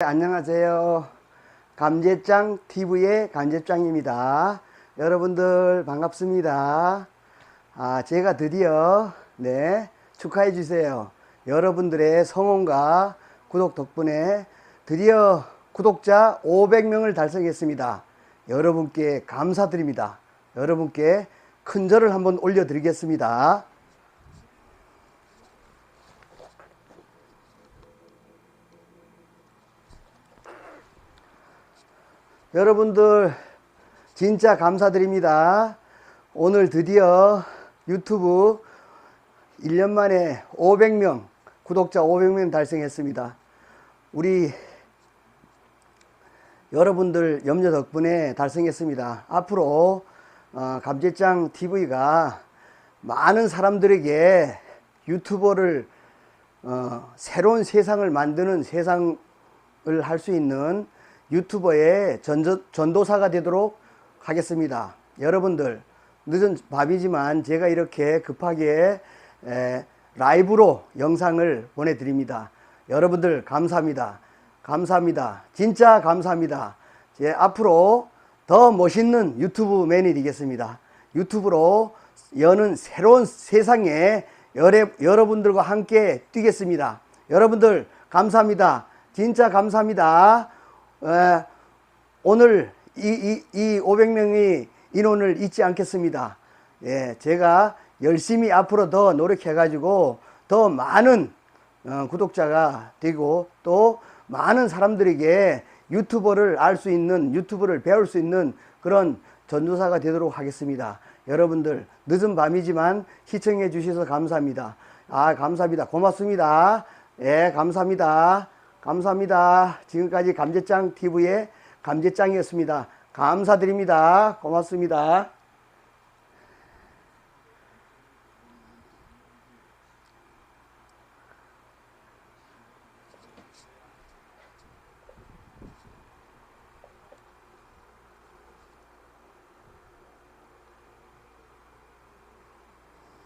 안녕하세요. 감제짱 TV의 감제짱입니다. 여러분들 반갑습니다. 아, 제가 드디어 네 축하해 주세요. 여러분들의 성원과 구독 덕분에 드디어 구독자 500명을 달성했습니다. 여러분께 감사드립니다. 여러분께 큰 절을 한번 올려 드리겠습니다. 여러분들 진짜 감사드립니다. 오늘 드디어 유튜브 1년 만에 500명, 구독자 500명 달성했습니다. 우리 여러분들 염려 덕분에 달성했습니다. 앞으로 어, 감제짱 TV가 많은 사람들에게 유튜버를 어, 새로운 세상을 만드는 세상을 할 수 있는 유튜버의 전도, 전도사가 되도록 하겠습니다. 여러분들 늦은 밤이지만 제가 이렇게 급하게 에, 라이브로 영상을 보내드립니다. 여러분들 감사합니다. 감사합니다. 진짜 감사합니다. 제 앞으로 더 멋있는 유튜브 맨이 되겠습니다. 유튜브로 여는 새로운 세상에 여러, 여러분들과 함께 뛰겠습니다. 여러분들 감사합니다. 진짜 감사합니다. 에, 오늘 이, 이, 이 500명의 인원을 잊지 않겠습니다. 예, 제가 열심히 앞으로 더 노력해가지고 더 많은 어, 구독자가 되고 또 많은 사람들에게 유튜버를 알 수 있는 유튜브를 배울 수 있는 그런 전도사가 되도록 하겠습니다. 여러분들 늦은 밤이지만 시청해 주셔서 감사합니다. 아 감사합니다. 고맙습니다. 예 감사합니다. 감사합니다. 지금까지 감제짱 TV의 감제짱이었습니다. 감사드립니다. 고맙습니다.